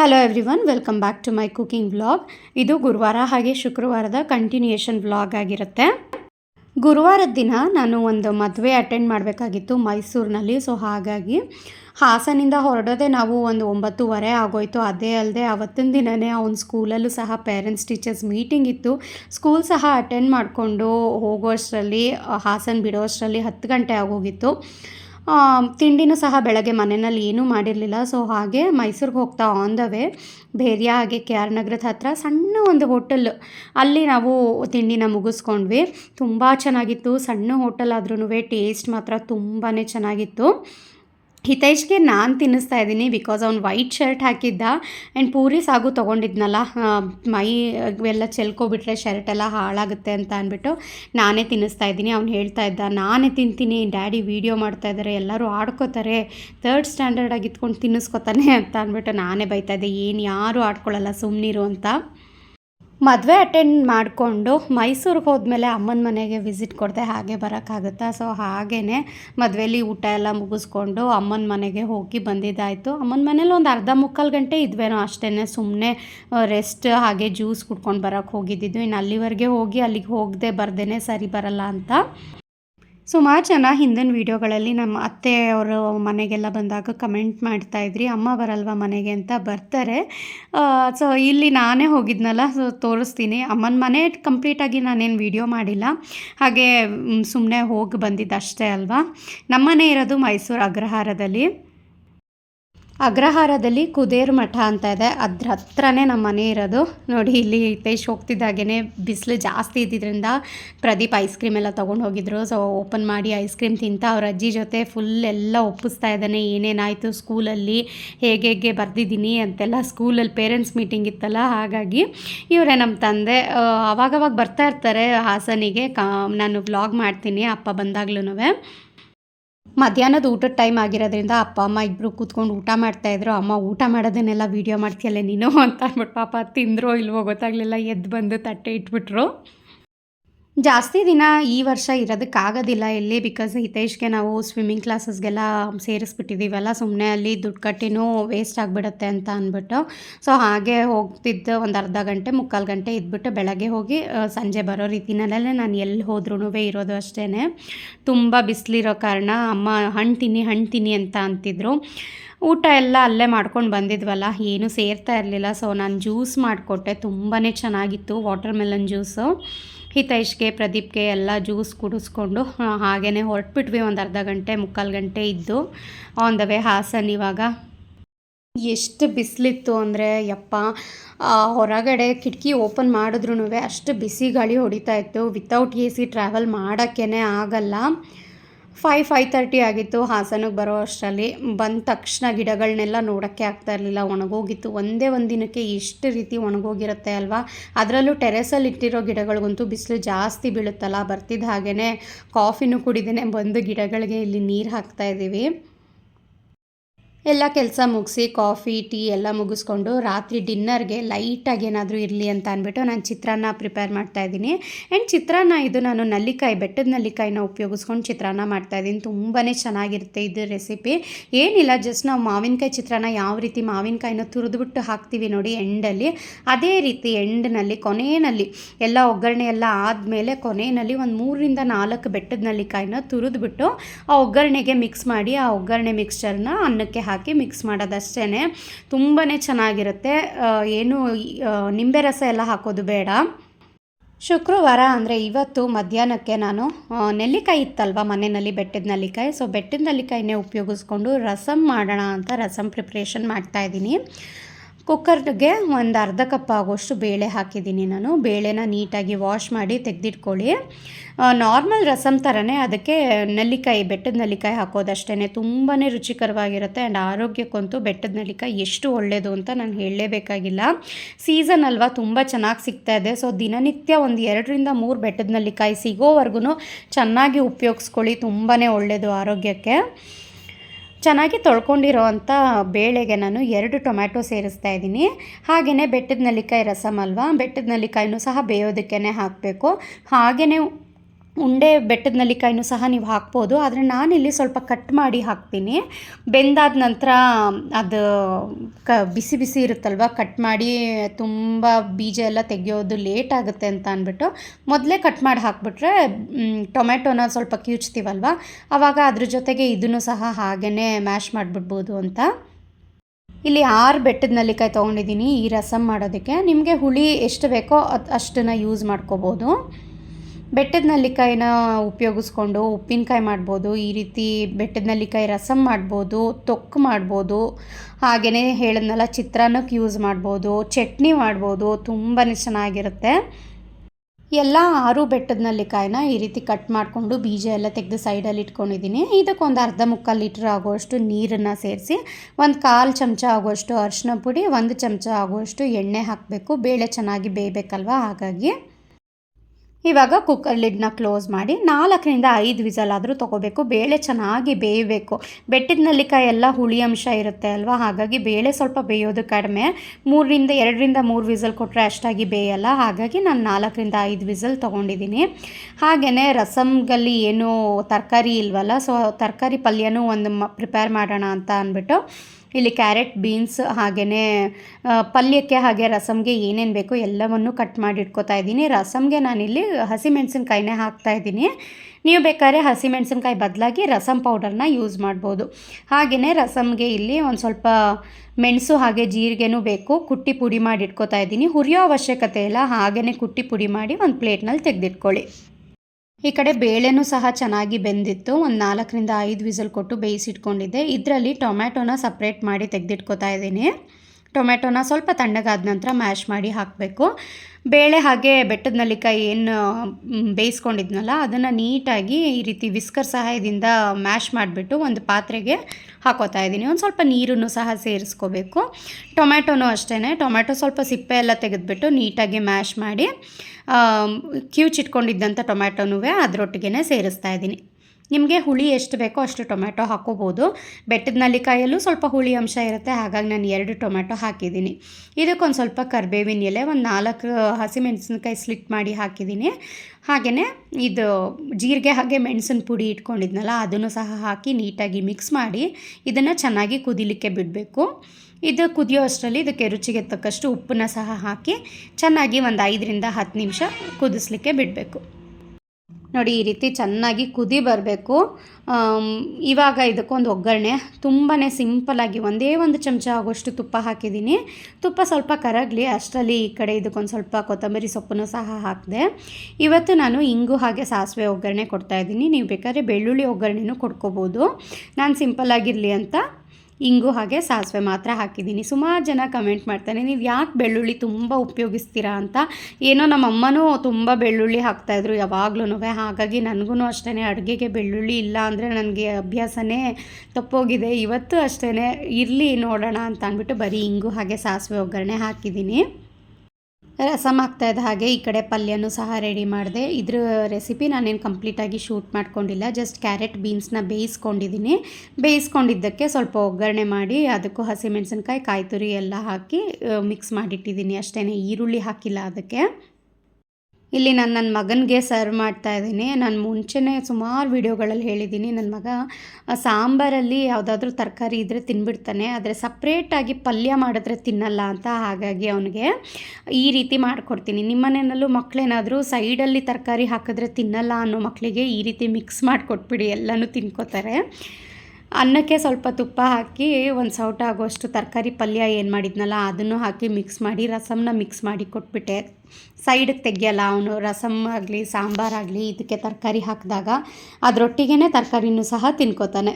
Hello everyone welcome back to my cooking vlog ಇದು ಗುರುವಾರ ಹಾಗೆ ಶುಕ್ರವಾರದ ಕಂಟಿನ್ಯೂಯೇಷನ್ ವ್ಲಾಗ್ ಆಗಿರುತ್ತೆ. ಗುರುವಾರದ ದಿನ ನಾನು ಒಂದು ಮದುವೆ ಅಟೆಂಡ್ ಮಾಡಬೇಕಾಗಿತ್ತು ಮೈಸೂರಿನಲ್ಲಿ ಸೊ ಹಾಗಾಗಿ ಹಾಸನಿಂದ ಹೊರಡೋದೇ ನಾವು ಒಂದು ಒಂಬತ್ತುವರೆ ಆಗೋಯ್ತು. ಅದೇ ಅಲ್ಲದೆ ಅವತ್ತಿನ ದಿನವೇ ಅವ್ನ ಸ್ಕೂಲಲ್ಲೂ ಸಹ ಪೇರೆಂಟ್ಸ್ ಟೀಚರ್ಸ್ ಮೀಟಿಂಗ್ ಇತ್ತು. ಸ್ಕೂಲ್ ಸಹ ಅಟೆಂಡ್ ಮಾಡಿಕೊಂಡು ಹೋಗೋಷ್ಟರಲ್ಲಿ ಹಾಸನ ಬಿಡೋಷ್ಟರಲ್ಲಿ ಹತ್ತು ಗಂಟೆ ಆಗೋಗಿತ್ತು. ತಿಂಡಿನೂ ಸಹ ಬೆಳಗ್ಗೆ ಮನೆಯಲ್ಲಿ ಏನೂ ಮಾಡಿರಲಿಲ್ಲ. ಸೊ, ಹಾಗೆ ಮೈಸೂರಿಗೆ ಹೋಗ್ತಾ ಆನ್ ದ ವೇ ಬೇರಿಯಾ ಹಾಗೆ ಕೆ ಆರ್ ನಗರದ ಹತ್ರ ಸಣ್ಣ ಒಂದು ಹೋಟೆಲ್. ಅಲ್ಲಿ ನಾವು ತಿಂಡಿನ ಮುಗಿಸ್ಕೊಂಡ್ವಿ. ತುಂಬ ಚೆನ್ನಾಗಿತ್ತು. ಸಣ್ಣ ಹೋಟೆಲ್ ಆದ್ರೂ ಟೇಸ್ಟ್ ಮಾತ್ರ ತುಂಬಾ ಚೆನ್ನಾಗಿತ್ತು. ಹಿತೈಷ್ಗೆ ನಾನು ತಿನ್ನಿಸ್ತಾ ಇದ್ದೀನಿ ಬಿಕಾಸ್ ಅವ್ನು ವೈಟ್ ಶರ್ಟ್ ಹಾಕಿದ್ದ ಆ್ಯಂಡ್ ಪೂರಿ ಸಾಗು ತೊಗೊಂಡಿದ್ನಲ್ಲ ಮೈ, ಎಲ್ಲ ಚೆಲ್ಕೊಬಿಟ್ರೆ ಶರ್ಟ್ ಎಲ್ಲ ಹಾಳಾಗುತ್ತೆ ಅಂತ ಅಂದ್ಬಿಟ್ಟು ನಾನೇ ತಿನ್ನಿಸ್ತಾ ಇದ್ದೀನಿ. ಅವ್ನು ಹೇಳ್ತಾ ಇದ್ದ, ನಾನೇ ತಿಂತೀನಿ, ಡ್ಯಾಡಿ ವೀಡಿಯೋ ಮಾಡ್ತಾ ಇದ್ದಾರೆ ಎಲ್ಲರೂ ಆಡ್ಕೋತಾರೆ ಥರ್ಡ್ ಸ್ಟ್ಯಾಂಡರ್ಡ್ ಆಗಿ ಇತ್ಕೊಂಡು ತಿನ್ನಿಸ್ಕೊತಾನೆ ಅಂತ ಅಂದ್ಬಿಟ್ಟು ನಾನೇ ಬೈತಾ ಇದ್ದೆ. ಏನು ಯಾರೂ ಆಡ್ಕೊಳ್ಳಲ್ಲ ಸುಮ್ಮನಿರು ಅಂತ. ಮದುವೆ ಅಟೆಂಡ್ ಮಾಡಿಕೊಂಡು ಮೈಸೂರಿಗೆ ಹೋದ್ಮೇಲೆ ಅಮ್ಮನ ಮನೆಗೆ ವಿಸಿಟ್ ಕೊಡದೆ ಹಾಗೆ ಬರೋಕ್ಕಾಗುತ್ತಾ? ಸೊ ಹಾಗೇ ಮದುವೆಲಿ ಊಟ ಎಲ್ಲ ಮುಗಿಸ್ಕೊಂಡು ಅಮ್ಮನ ಮನೆಗೆ ಹೋಗಿ ಬಂದಿದ್ದಾಯಿತು. ಅಮ್ಮನ ಮನೇಲಿ ಒಂದು ಅರ್ಧ ಮುಕ್ಕಾಲು ಗಂಟೆ ಇದ್ವೇನೋ ಅಷ್ಟೇ ಸುಮ್ಮನೆ ರೆಸ್ಟ್ ಹಾಗೆ ಜ್ಯೂಸ್ ಕುಡ್ಕೊಂಡು ಬರೋಕ್ಕೆ ಹೋಗಿದ್ದಿದ್ದು. ಇನ್ನು ಅಲ್ಲಿವರೆಗೆ ಹೋಗಿ ಅಲ್ಲಿಗೆ ಹೋಗದೆ ಬರ್ದೇ ಸರಿ ಬರಲ್ಲ ಅಂತ. ಸುಮಾರು ಜನ ಹಿಂದಿನ ವೀಡಿಯೋಗಳಲ್ಲಿ ನಮ್ಮ ಅತ್ತೆ ಅವರು ಮನೆಗೆಲ್ಲ ಬಂದಾಗ ಕಮೆಂಟ್ ಮಾಡ್ತಾ ಇದ್ರಿ, ಅಮ್ಮ ಬರಲ್ವಾ ಮನೆಗೆ ಅಂತ ಬರ್ತಾರೆ. ಸೊ ಇಲ್ಲಿ ನಾನೇ ಹೋಗಿದ್ನಲ್ಲ ಸೊ ತೋರಿಸ್ತೀನಿ. ಅಮ್ಮನ ಮನೆ ಕಂಪ್ಲೀಟಾಗಿ ನಾನೇನು ವೀಡಿಯೋ ಮಾಡಿಲ್ಲ. ಹಾಗೆ ಸುಮ್ಮನೆ ಹೋಗಿ ಬಂದಿದ್ದು ಅಷ್ಟೇ ಅಲ್ವಾ? ನಮ್ಮನೆ ಇರೋದು ಮೈಸೂರು ಅಗ್ರಹಾರದಲ್ಲಿ. ಅಗ್ರಹಾರದಲ್ಲಿ ಕುದೇರು ಮಠ ಅಂತ ಇದೆ. ಅದ್ರ ಹತ್ರನೇ ನಮ್ಮ ಮನೆ ಇರೋದು. ನೋಡಿ, ಇಲ್ಲಿ ಹಿತೇಶ್ ಹೋಗ್ತಿದ್ದಾಗೇ ಬಿಸಿಲು ಜಾಸ್ತಿ ಇದ್ದಿದ್ದರಿಂದ ಪ್ರದೀಪ್ ಐಸ್ ಕ್ರೀಮ್ ಎಲ್ಲ ತೊಗೊಂಡು ಹೋಗಿದ್ರು. ಸೊ ಓಪನ್ ಮಾಡಿ ಐಸ್ ಕ್ರೀಮ್ ತಿಂತ ಅವ್ರ ಅಜ್ಜಿ ಜೊತೆ ಫುಲ್ ಎಲ್ಲ ಒಪ್ಪಿಸ್ತಾ ಇದ್ದಾನೆ. ಏನೇನಾಯಿತು ಸ್ಕೂಲಲ್ಲಿ ಹೇಗೆ ಹೇಗೆ ಬರ್ದಿದ್ದೀನಿ ಅಂತೆಲ್ಲ ಸ್ಕೂಲಲ್ಲಿ ಪೇರೆಂಟ್ಸ್ ಮೀಟಿಂಗ್ ಇತ್ತಲ್ಲ, ಹಾಗಾಗಿ ಇವರೇ ನಮ್ಮ ತಂದೆ. ಆವಾಗವಾಗ ಬರ್ತಾ ಇರ್ತಾರೆ ಹಾಸನಿಗೆ. ಕಾ, ನಾನು ವ್ಲಾಗ್ ಮಾಡ್ತೀನಿ. ಅಪ್ಪ ಬಂದಾಗ್ಲೂ ಮಧ್ಯಾಹ್ನದ ಊಟದ ಟೈಮ್ ಆಗಿರೋದ್ರಿಂದ ಅಪ್ಪ, ಅಮ್ಮ ಇಬ್ಬರು ಕೂತ್ಕೊಂಡು ಊಟ ಮಾಡ್ತಾಯಿದ್ರು ಅಮ್ಮ, ಊಟ ಮಾಡೋದನ್ನೆಲ್ಲ ವೀಡಿಯೋ ಮಾಡ್ತೀಯಲ್ಲ ನೀನು? ಅಂತ ಅಂದ್ಬಿಟ್ಟು ಪಾಪ ತಿಂದ್ರೋ ಇಲ್ವೋ ಗೊತ್ತಾಗಲಿಲ್ಲ. ಎದ್ದು ಬಂದು ತಟ್ಟೆ ಇಟ್ಬಿಟ್ರು. ಜಾಸ್ತಿ ದಿನ ಈ ವರ್ಷ ಇರೋದಕ್ಕಾಗೋದಿಲ್ಲ ಎಲ್ಲಿ ಬಿಕಾಸ್ ಹಿತೇಶ್ಗೆ ನಾವು ಸ್ವಿಮ್ಮಿಂಗ್ ಕ್ಲಾಸಸ್ಗೆಲ್ಲ ಸೇರಿಸ್ಬಿಟ್ಟಿದ್ದೀವಲ್ಲ ಸುಮ್ಮನೆ ಅಲ್ಲಿ ದುಡ್ಡು ಕಟ್ಟಿನೂ ವೇಸ್ಟ್ ಆಗಿಬಿಡುತ್ತೆ ಅಂತ ಅಂದ್ಬಿಟ್ಟು. ಸೊ ಹಾಗೆ ಹೋಗ್ತಿದ್ದು ಒಂದು ಅರ್ಧ ಗಂಟೆ, ಮುಕ್ಕಾಲು ಗಂಟೆ ಇದ್ಬಿಟ್ಟು ಬೆಳಗ್ಗೆ ಹೋಗಿ ಸಂಜೆ ಬರೋ ರೀತಿನಲ್ಲೇ ನಾನು ಎಲ್ಲಿ ಹೋದ್ರೂ ಇರೋದು ಅಷ್ಟೇ ತುಂಬ ಬಿಸಿಲಿರೋ ಕಾರಣ ಅಮ್ಮ ಹಣ್ಣು ತಿನ್ನಿ ಹಣ್ಣು ತಿನ್ನಿ ಅಂತ ಅಂತಿದ್ರು. ಊಟ ಎಲ್ಲ ಅಲ್ಲೇ ಮಾಡ್ಕೊಂಡು ಬಂದಿದ್ವಲ್ಲ, ಏನು ಸೇರ್ತಾ ಇರಲಿಲ್ಲ. ಸೊ ನಾನು ಜ್ಯೂಸ್ ಮಾಡಿಕೊಟ್ಟೆ ತುಂಬಾ ಚೆನ್ನಾಗಿತ್ತು ವಾಟರ್ ಮೆಲನ್ ಜ್ಯೂಸು ಹಿತೈಷ್ಗೆ ಪ್ರದೀಪ್ಗೆ ಎಲ್ಲ ಜ್ಯೂಸ್ ಕುಡಿಸ್ಕೊಂಡು ಹಾಗೆಯೇ ಹೊರಟ್ಬಿಟ್ವಿ ಒಂದು ಅರ್ಧ ಗಂಟೆ, ಮುಕ್ಕಾಲು ಗಂಟೆ ಇದ್ದು ಆನ್ ದ ವೇ ಹಾಸನ್ ಇವಾಗ. ಎಷ್ಟು ಬಿಸಿಲಿತ್ತು ಅಂದರೆ, ಯಪ್ಪ ಹೊರಗಡೆ ಕಿಟಕಿ ಓಪನ್ ಮಾಡಿದ್ರೂ ಅಷ್ಟು ಬಿಸಿ ಗಾಳಿ ಹೊಡಿತಾ ಇತ್ತು. ವಿತೌಟ್ ಎ ಸಿ ಟ್ರಾವೆಲ್ ಮಾಡೋಕ್ಕೇ ಆಗಲ್ಲ. ಫೈವ್ ಫೈವ್ ತರ್ಟಿ ಆಗಿತ್ತು. ಹಾಸನಕ್ಕೆ ಬರೋ ಅಷ್ಟರಲ್ಲಿ ಬಂದ ತಕ್ಷಣ ಗಿಡಗಳನ್ನೆಲ್ಲ ನೋಡೋಕ್ಕೆ ಆಗ್ತಾ ಇರಲಿಲ್ಲ. ಒಣಗೋಗಿತ್ತು. ಒಂದೇ ಒಂದು ದಿನಕ್ಕೆ ಇಷ್ಟು ರೀತಿ ಒಣಗೋಗಿರುತ್ತೆ ಅಲ್ವಾ? ಅದರಲ್ಲೂ ಟೆರೆಸಲ್ಲಿ ಇಟ್ಟಿರೋ ಗಿಡಗಳಿಗಂತೂ ಬಿಸಿಲು ಜಾಸ್ತಿ ಬೀಳುತ್ತಲ್ಲ? ಬರ್ತಿದ್ದ ಹಾಗೇ ಕಾಫಿನೂ ಕುಡಿದೇನೆ ಬಂದು ಗಿಡಗಳಿಗೆ ಇಲ್ಲಿ ನೀರು ಹಾಕ್ತಾ ಇದ್ದೀವಿ. ಎಲ್ಲ ಕೆಲಸ ಮುಗಿಸಿ ಕಾಫಿ, ಟೀ ಎಲ್ಲ ಮುಗಿಸ್ಕೊಂಡು ರಾತ್ರಿ ಡಿನ್ನರ್ಗೆ ಲೈಟಾಗಿ ಏನಾದರೂ ಇರಲಿ ಅಂತ ಅಂದ್ಬಿಟ್ಟು ನಾನು ಚಿತ್ರಾನ್ನ ಪ್ರಿಪೇರ್ ಮಾಡ್ತಾ ಇದ್ದೀನಿ. ಆ್ಯಂಡ್ ಚಿತ್ರಾನ್ನ ಇದು ನಾನು ನಲ್ಲಿಕಾಯಿ, ಬೆಟ್ಟದ ನಲ್ಲಿಕಾಯಿನ ಉಪಯೋಗಿಸ್ಕೊಂಡು ಚಿತ್ರಾನ್ನ ಮಾಡ್ತಾಯಿದ್ದೀನಿ ತುಂಬಾ ಚೆನ್ನಾಗಿರುತ್ತೆ ಇದು ರೆಸಿಪಿ ಏನಿಲ್ಲ ಜಸ್ಟ್ ನಾವು ಮಾವಿನಕಾಯಿ ಚಿತ್ರಾನ್ನ ಯಾವ ರೀತಿ ಮಾವಿನಕಾಯಿನ ತುರಿದ್ಬಿಟ್ಟು ಹಾಕ್ತೀವಿ ನೋಡಿ ಎಂಡಲ್ಲಿ ಅದೇ ರೀತಿ ಎಂಡ್ನಲ್ಲಿ ಕೊನೆಯಲ್ಲಿ ಎಲ್ಲ ಒಗ್ಗರಣೆ ಎಲ್ಲ ಆದಮೇಲೆ ಕೊನೆಯಲ್ಲಿ ಒಂದು ಮೂರರಿಂದ ನಾಲ್ಕು ಬೆಟ್ಟದ ನಲ್ಲಿಕಾಯಿನ ತುರಿದ್ಬಿಟ್ಟು ಆ ಒಗ್ಗರಣೆಗೆ ಮಿಕ್ಸ್ ಮಾಡಿ ಆ ಒಗ್ಗರಣೆ ಮಿಕ್ಸ್ಚರ್ನ ಅನ್ನಕ್ಕೆ ಹಾಕಿ ಮಿಕ್ಸ್ ಮಾಡೋದಷ್ಟೇ ತುಂಬಾ ಚೆನ್ನಾಗಿರುತ್ತೆ. ಏನು ನಿಂಬೆ ರಸ ಎಲ್ಲ ಹಾಕೋದು ಬೇಡ. ಶುಕ್ರವಾರ ಅಂದರೆ ಇವತ್ತು ಮಧ್ಯಾಹ್ನಕ್ಕೆ ನಾನು ನೆಲ್ಲಿಕಾಯಿ ಇತ್ತಲ್ವ ಮನೆಯಲ್ಲಿ ಬೆಟ್ಟದ ನೆಲ್ಲಿಕಾಯಿ. ಸೊ ಬೆಟ್ಟದ ನೆಲ್ಲಿಕಾಯಿನೇ ಉಪಯೋಗಿಸ್ಕೊಂಡು ರಸಮ್ ಮಾಡೋಣ ಅಂತ ರಸಂ ಪ್ರಿಪ್ರೇಷನ್ ಮಾಡ್ತಾ ಇದ್ದೀನಿ. ಕುಕ್ಕರ್ಗೆ ಒಂದು ಅರ್ಧ ಕಪ್ ಆಗೋಷ್ಟು ಬೇಳೆ ಹಾಕಿದ್ದೀನಿ ನಾನು. ಬೇಳೆನ ನೀಟಾಗಿ ವಾಶ್ ಮಾಡಿ ತೆಗೆದಿಟ್ಕೊಳ್ಳಿ. ನಾರ್ಮಲ್ ರಸಮ್ ಥರನೇ ಅದಕ್ಕೆ ನೆಲ್ಲಿಕಾಯಿ, ಬೆಟ್ಟದ ನಲ್ಲಿಕಾಯಿ ಹಾಕೋದಷ್ಟೇ ತುಂಬಾ ರುಚಿಕರವಾಗಿರುತ್ತೆ ಆ್ಯಂಡ್ ಆರೋಗ್ಯಕ್ಕಂತೂ ಬೆಟ್ಟದ ನಲ್ಲಿಕಾಯಿ ಎಷ್ಟು ಒಳ್ಳೆಯದು ಅಂತ ನಾನು ಹೇಳಲೇಬೇಕಾಗಿಲ್ಲ. ಸೀಸನ್ ಅಲ್ವಾ, ತುಂಬ ಚೆನ್ನಾಗಿ ಸಿಗ್ತಾ ಇದೆ. ಸೊ ದಿನನಿತ್ಯ ಒಂದು ಎರಡರಿಂದ ಮೂರು ಬೆಟ್ಟದ ನಲ್ಲಿಕಾಯಿ ಸಿಗೋವರೆಗೂ ಚೆನ್ನಾಗಿ ಉಪಯೋಗಿಸ್ಕೊಳ್ಳಿ. ತುಂಬಾ ಒಳ್ಳೆಯದು ಆರೋಗ್ಯಕ್ಕೆ. ಚೆನ್ನಾಗಿ ತೊಳ್ಕೊಂಡಿರೋ ಅಂಥ ಬೇಳೆಗೆ ನಾನು ಎರಡು ಟೊಮ್ಯಾಟೊ ಸೇರಿಸ್ತಾ ಇದ್ದೀನಿ. ಹಾಗೆಯೇ ಬೆಟ್ಟದ ನೆಲ್ಲಿಕಾಯಿ ರಸಮ್ ಅಲ್ವಾ? ಬೆಟ್ಟದ ನೆಲ್ಲಿಕಾಯಿನೂ ಸಹ ಬೇಯೋದಕ್ಕೇ ಹಾಕಬೇಕು. ಹಾಗೆಯೇ ಉಂಡೆ ಬೆಟ್ಟದ ನೆಲ್ಲಿಕಾಯಿನೂ ಸಹ ನೀವು ಹಾಕ್ಬೋದು. ಆದರೆ ನಾನಿಲ್ಲಿ ಸ್ವಲ್ಪ ಕಟ್ ಮಾಡಿ ಹಾಕ್ತೀನಿ. ಬೆಂದಾದ ನಂತರ ಅದು ಕ ಬಿಸಿ ಬಿಸಿ ಇರುತ್ತಲ್ವ ಕಟ್ ಮಾಡಿ ತುಂಬ ಬೀಜ ಎಲ್ಲ ತೆಗೆಯೋದು ಲೇಟ್ ಆಗುತ್ತೆ ಅಂತ ಅಂದ್ಬಿಟ್ಟು ಮೊದಲೇ ಕಟ್ ಮಾಡಿ ಹಾಕ್ಬಿಟ್ರೆ ಟೊಮೆಟೊನ ಸ್ವಲ್ಪ ಕಿವುಚ್ತೀವಲ್ವ ಆವಾಗ ಅದ್ರ ಜೊತೆಗೆ ಇದನ್ನು ಸಹ ಹಾಗೇ ಮ್ಯಾಶ್ ಮಾಡಿಬಿಡ್ಬೋದು ಅಂತ. ಇಲ್ಲಿ ಆರು ಬೆಟ್ಟದ ನೆಲ್ಲಿಕಾಯಿ ತೊಗೊಂಡಿದ್ದೀನಿ ಈ ರಸಮ್ ಮಾಡೋದಕ್ಕೆ. ನಿಮಗೆ ಹುಳಿ ಎಷ್ಟು ಬೇಕೋ ಅಷ್ಟನ್ನು ಯೂಸ್ ಮಾಡ್ಕೋಬೋದು. ಬೆಟ್ಟದ ನಲ್ಲಿಕಾಯಿನ ಉಪಯೋಗಿಸ್ಕೊಂಡು ಉಪ್ಪಿನಕಾಯಿ ಮಾಡ್ಬೋದು, ಈ ರೀತಿ ಬೆಟ್ಟದ ನಲ್ಲಿಕಾಯಿ ರಸಮ್ ಮಾಡ್ಬೋದು, ತೊಕ್ಕು ಮಾಡ್ಬೋದು ಹಾಗೆಯೇ ಹೇಳಿದ್ನಲ್ಲ ಚಿತ್ರಾನ್ನಕ್ಕೆ ಯೂಸ್ ಮಾಡ್ಬೋದು, ಚಟ್ನಿ ಮಾಡ್ಬೋದು ತುಂಬಾ ಚೆನ್ನಾಗಿರುತ್ತೆ. ಎಲ್ಲ ಆರು ಬೆಟ್ಟದ ನಲ್ಲಿಕಾಯಿನ ಈ ರೀತಿ ಕಟ್ ಮಾಡಿಕೊಂಡು ಬೀಜ ಎಲ್ಲ ತೆಗೆದು ಸೈಡಲ್ಲಿ ಇಟ್ಕೊಂಡಿದ್ದೀನಿ. ಇದಕ್ಕೊಂದು ಅರ್ಧ ಮುಕ್ಕಾಲು ಲೀಟ್ರ್ ಆಗುವಷ್ಟು ನೀರನ್ನು ಸೇರಿಸಿ, ಒಂದು ಕಾಲು ಚಮಚ ಆಗುವಷ್ಟು ಅರಿಶಿನ ಪುಡಿ, ಒಂದು ಚಮಚ ಆಗುವಷ್ಟು ಎಣ್ಣೆ ಹಾಕಬೇಕು. ಬೇಳೆ ಚೆನ್ನಾಗಿ ಬೇಯಬೇಕಲ್ವ? ಹಾಗಾಗಿ ಇವಾಗ ಕುಕ್ಕರ್ ಲಿಡ್ನ ಕ್ಲೋಸ್ ಮಾಡಿ ನಾಲ್ಕರಿಂದ ಐದು ವಿಸಲ್ ಆದರೂ ತೊಗೋಬೇಕು. ಬೇಳೆ ಚೆನ್ನಾಗಿ ಬೇಯಬೇಕು. ಬೆಟ್ಟದ ನಲ್ಲಿಕಾಯಿ ಎಲ್ಲ ಹುಳಿ ಅಂಶ ಇರುತ್ತೆ ಅಲ್ವಾ? ಹಾಗಾಗಿ ಬೇಳೆ ಸ್ವಲ್ಪ ಬೇಯೋದು ಕಡಿಮೆ. ಮೂರರಿಂದ ಎರಡರಿಂದ ಮೂರು ವಿಸಲ್ ಕೊಟ್ಟರೆ ಅಷ್ಟಾಗಿ ಬೇಯಲ್ಲ. ಹಾಗಾಗಿ ನಾನು ನಾಲ್ಕರಿಂದ ಐದು ವಿಸಲ್ ತೊಗೊಂಡಿದ್ದೀನಿ. ಹಾಗೆಯೇ ರಸಮ್ಗಲ್ಲಿ ಏನು ತರಕಾರಿ ಇಲ್ವಲ್ಲ? ಸೊ ತರಕಾರಿ ಪಲ್ಯನೂ ಒಂದು ಮ ಪ್ರಿಪೇರ್ ಮಾಡೋಣ ಅಂತ ಅಂದ್ಬಿಟ್ಟು ಇಲ್ಲಿ ಕ್ಯಾರೆಟ್, ಬೀನ್ಸ್ ಹಾಗೆಯೇ ಪಲ್ಯಕ್ಕೆ ಹಾಗೆ ರಸಮ್ಗೆ ಏನೇನು ಬೇಕೋ ಎಲ್ಲವನ್ನು ಕಟ್ ಮಾಡಿ ಇಟ್ಕೋತಾ ಇದ್ದೀನಿ. ರಸಮ್ಗೆ ನಾನಿಲ್ಲಿ ಹಾಕ್ತಾ ಇದ್ದೀನಿ. ನೀವು ಬೇಕಾದ್ರೆ ಹಸಿಮೆಣಸಿನ್ಕಾಯಿ ಬದಲಾಗಿ ರಸಮ್ ಪೌಡರ್ನ ಯೂಸ್ ಮಾಡ್ಬೋದು. ಹಾಗೆಯೇ ರಸಮ್ಗೆ ಇಲ್ಲಿ ಒಂದು ಸ್ವಲ್ಪ ಮೆಣಸು ಹಾಗೆ ಜೀರಿಗೆನೂ ಬೇಕು. ಕುಟ್ಟಿ ಪುಡಿ ಮಾಡಿ ಇಟ್ಕೋತಾ ಇದ್ದೀನಿ. ಹುರಿಯೋ ಅವಶ್ಯಕತೆ ಇಲ್ಲ. ಹಾಗೆಯೇ ಕುಟ್ಟಿ ಪುಡಿ ಮಾಡಿ ಒಂದು ಪ್ಲೇಟ್ನಲ್ಲಿ ತೆಗೆದಿಟ್ಕೊಳ್ಳಿ. ಈ ಕಡೆ ಬೇಳೆನೂ ಸಹ ಚೆನ್ನಾಗಿ ಬೆಂದಿತ್ತು. ಒಂದು ನಾಲ್ಕರಿಂದ ಐದು ವಿಸಲ್ ಕೊಟ್ಟು ಬೇಯಿಸಿಟ್ಕೊಂಡಿದ್ದೆ. ಇದರಲ್ಲಿ ಟೊಮ್ಯಾಟೊನ ಸಪ್ರೇಟ್ ಮಾಡಿ ತೆಗೆದಿಟ್ಕೋತಾ ಇದ್ದೀನಿ. ಟೊಮೆಟೊನ ಸ್ವಲ್ಪ ತಣ್ಣಗಾದ ನಂತರ ಮ್ಯಾಶ್ ಮಾಡಿ ಹಾಕಬೇಕು. ಬೇಳೆ ಹಾಗೆ ಬೆಟ್ಟದ ನಲ್ಲಿಕಾಯಿ ಏನು ಬೇಯಿಸ್ಕೊಂಡಿದ್ನಲ್ಲ, ಅದನ್ನು ನೀಟಾಗಿ ಈ ರೀತಿ ವಿಸ್ಕರ್ ಸಹಾಯದಿಂದ ಮ್ಯಾಶ್ ಮಾಡಿಬಿಟ್ಟು ಒಂದು ಪಾತ್ರೆಗೆ ಹಾಕೋತಾ ಇದ್ದೀನಿ. ಒಂದು ಸ್ವಲ್ಪ ನೀರನ್ನು ಸಹ ಸೇರಿಸ್ಕೋಬೇಕು. ಟೊಮ್ಯಾಟೊನೂ ಅಷ್ಟೇ ಟೊಮ್ಯಾಟೊ ಸ್ವಲ್ಪ ಸಿಪ್ಪೆ ಎಲ್ಲ ತೆಗೆದುಬಿಟ್ಟು ನೀಟಾಗಿ ಮ್ಯಾಶ್ ಮಾಡಿ ಕ್ಯೂಚಿಟ್ಕೊಂಡಿದ್ದಂಥ ಟೊಮ್ಯಾಟೊನೂ ಅದರೊಟ್ಟಿಗೆ ಸೇರಿಸ್ತಾ ಇದ್ದೀನಿ. ನಿಮಗೆ ಹುಳಿ ಎಷ್ಟು ಬೇಕೋ ಅಷ್ಟು ಟೊಮೆಟೊ ಹಾಕೋಬೋದು. ಬೆಟ್ಟದ ನಲ್ಲಿಕಾಯಲ್ಲೂ ಸ್ವಲ್ಪ ಹುಳಿ ಅಂಶ ಇರುತ್ತೆ, ಹಾಗಾಗಿ ನಾನು ಎರಡು ಟೊಮೆಟೊ ಹಾಕಿದ್ದೀನಿ. ಇದಕ್ಕೊಂದು ಸ್ವಲ್ಪ ಕರಿಬೇವಿನ ಎಲೆ, ಒಂದು ನಾಲ್ಕು ಹಸಿಮೆಣಸಿನಕಾಯಿ ಸ್ಲಿಟ್ ಮಾಡಿ ಹಾಕಿದ್ದೀನಿ. ಹಾಗೆಯೇ ಇದು ಜೀರಿಗೆ ಹಾಗೆ ಮೆಣಸಿನ ಪುಡಿ ಇಟ್ಕೊಂಡಿದ್ನಲ್ಲ, ಅದನ್ನು ಸಹ ಹಾಕಿ ನೀಟಾಗಿ ಮಿಕ್ಸ್ ಮಾಡಿ ಇದನ್ನು ಚೆನ್ನಾಗಿ ಕುದಿಲಿಕ್ಕೆ ಬಿಡಬೇಕು. ಇದು ಕುದಿಯೋ ಅಷ್ಟರಲ್ಲಿ ಇದಕ್ಕೆ ರುಚಿಗೆ ತಕ್ಕಷ್ಟು ಉಪ್ಪನ್ನ ಸಹ ಹಾಕಿ ಚೆನ್ನಾಗಿ ಒಂದು ಐದರಿಂದ ಹತ್ತು ನಿಮಿಷ ಕುದಿಸ್ಲಿಕ್ಕೆ ಬಿಡಬೇಕು. ನೋಡಿ, ಈ ರೀತಿ ಚೆನ್ನಾಗಿ ಕುದಿ ಬರಬೇಕು. ಇವಾಗ ಇದಕ್ಕೊಂದು ಒಗ್ಗರಣೆ. ತುಂಬಾ ಸಿಂಪಲಾಗಿ ಒಂದೇ ಒಂದು ಚಮಚ ಆಗೋಷ್ಟು ತುಪ್ಪ ಹಾಕಿದ್ದೀನಿ. ತುಪ್ಪ ಸ್ವಲ್ಪ ಕರಗಲಿ, ಅಷ್ಟರಲ್ಲಿ ಈ ಕಡೆ ಇದಕ್ಕೊಂದು ಸ್ವಲ್ಪ ಕೊತ್ತಂಬರಿ ಸೊಪ್ಪನ್ನು ಸಹ ಹಾಕಿದೆ. ಇವತ್ತು ನಾನು ಇಂಗು ಹಾಗೆ ಸಾಸಿವೆ ಒಗ್ಗರಣೆ ಕೊಡ್ತಾಯಿದ್ದೀನಿ ನೀವು ಬೇಕಾದ್ರೆ ಬೆಳ್ಳುಳ್ಳಿ ಒಗ್ಗರಣೆನೂ ಕೊಡ್ಕೋಬೋದು. ನಾನು ಸಿಂಪಲ್ ಆಗಿರಲಿ ಅಂತ ಇಂಗು ಹಾಗೆ ಸಾಸಿವೆ ಮಾತ್ರ ಹಾಕಿದ್ದೀನಿ. ಸುಮಾರು ಜನ ಕಮೆಂಟ್ ಮಾಡ್ತಾನೆ ನೀವು ಯಾಕೆ ಬೆಳ್ಳುಳ್ಳಿ ತುಂಬ ಉಪಯೋಗಿಸ್ತೀರಾ ಅಂತ? ಏನೋ ನಮ್ಮ ಅಮ್ಮನೂ ತುಂಬ ಬೆಳ್ಳುಳ್ಳಿ ಹಾಕ್ತಾಯಿದ್ರು ಯಾವಾಗ್ಲೂ ಹಾಗಾಗಿ ನನಗೂ ಅಷ್ಟೇ ಅಡುಗೆಗೆ ಬೆಳ್ಳುಳ್ಳಿ ಇಲ್ಲ ಅಂದರೆ ನನಗೆ ಅಭ್ಯಾಸನೇ ತಪ್ಪೋಗಿದೆ. ಇವತ್ತು ಅಷ್ಟೇ ಇರಲಿ ನೋಡೋಣ ಅಂತ ಅಂದ್ಬಿಟ್ಟು ಬರೀ ಇಂಗು ಹಾಗೆ ಸಾಸಿವೆ ಒಗ್ಗರಣೆ ಹಾಕಿದ್ದೀನಿ. ರಸಮ್ ಆಗ್ತಾಯಿದ್ದ ಹಾಗೆ ಈ ಕಡೆ ಪಲ್ಯನೂ ಸಹ ರೆಡಿ ಮಾಡಿದೆ. ಇದ್ರ ರೆಸಿಪಿ ನಾನೇನು ಕಂಪ್ಲೀಟಾಗಿ ಶೂಟ್ ಮಾಡ್ಕೊಂಡಿಲ್ಲ ಜಸ್ಟ್ ಕ್ಯಾರೆಟ್ ಬೀನ್ಸ್ನ ಬೇಯಿಸ್ಕೊಂಡಿದ್ದೀನಿ. ಬೇಯಿಸ್ಕೊಂಡಿದ್ದಕ್ಕೆ ಸ್ವಲ್ಪ ಒಗ್ಗರಣೆ ಮಾಡಿ, ಅದಕ್ಕೂ ಹಸಿಮೆಣಸಿನ್ಕಾಯಿ ಕಾಯಿ ತುರಿ ಎಲ್ಲ ಹಾಕಿ ಮಿಕ್ಸ್ ಮಾಡಿಟ್ಟಿದ್ದೀನಿ. ಅಷ್ಟೇ ಈರುಳ್ಳಿ ಹಾಕಿಲ್ಲ ಅದಕ್ಕೆ. ಇಲ್ಲಿ ನಾನು ನನ್ನ ಮಗನಿಗೆ ಸರ್ವ್ ಮಾಡ್ತಾ ಇದ್ದೀನಿ. ನಾನು ಮುಂಚೆನೇ ಸುಮಾರು ವೀಡಿಯೋಗಳಲ್ಲಿ ಹೇಳಿದ್ದೀನಿ. ನನ್ನ ಮಗ ಸಾಂಬಾರಲ್ಲಿ ಯಾವುದಾದ್ರೂ ತರಕಾರಿ ಇದ್ದರೆ ತಿನ್ಬಿಡ್ತಾನೆ. ಆದರೆ ಸಪ್ರೇಟಾಗಿ ಪಲ್ಯ ಮಾಡಿದ್ರೆ ತಿನ್ನಲ್ಲ ಅಂತ ಹಾಗಾಗಿ ಅವನಿಗೆ ಈ ರೀತಿ ಮಾಡಿಕೊಡ್ತೀನಿ. ನಿಮ್ಮ ಮನೆಯಲ್ಲೂ ಮಕ್ಕಳೇನಾದರೂ ಸೈಡಲ್ಲಿ ತರಕಾರಿ ಹಾಕಿದ್ರೆ ತಿನ್ನಲ್ಲ ಅನ್ನೋ ಮಕ್ಕಳಿಗೆ ಈ ರೀತಿ ಮಿಕ್ಸ್ ಮಾಡಿಕೊಟ್ಬಿಡಿ. ಎಲ್ಲನೂ ತಿನ್ಕೋತಾರೆ. ಅನ್ನಕ್ಕೆ ಸ್ವಲ್ಪ ತುಪ್ಪ ಹಾಕಿ ಒಂದು ಸೌಟ ಆಗೋಷ್ಟು ತರಕಾರಿ ಪಲ್ಯ ಏನು ಮಾಡಿದ್ನಲ್ಲ ಅದನ್ನು ಹಾಕಿ ಮಿಕ್ಸ್ ಮಾಡಿ, ರಸಮ್ನ ಮಿಕ್ಸ್ ಮಾಡಿ ಕೊಟ್ಬಿಟ್ಟೆ. ಸೈಡಿಗೆ ತೆಗಿಯಲ್ಲ ಅವನು, ರಸಮ್ ಆಗಲಿ ಸಾಂಬಾರಾಗಲಿ ಇದಕ್ಕೆ ತರಕಾರಿ ಹಾಕಿದಾಗ ಅದರೊಟ್ಟಿಗೆ ತರಕಾರಿನೂ ಸಹ ತಿನ್ಕೋತಾನೆ.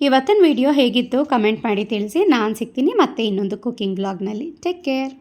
ಇವತ್ತಿನ ವಿಡಿಯೋ ಹೇಗಿತ್ತು ಕಮೆಂಟ್ ಮಾಡಿ ತಿಳಿಸಿ, ನಾನು ಸಿಗ್ತೀನಿ ಮತ್ತೆ ಇನ್ನೊಂದು ಕುಕ್ಕಿಂಗ್ ಬ್ಲಾಗ್ನಲ್ಲಿ ಟೇಕ್ ಕೇರ್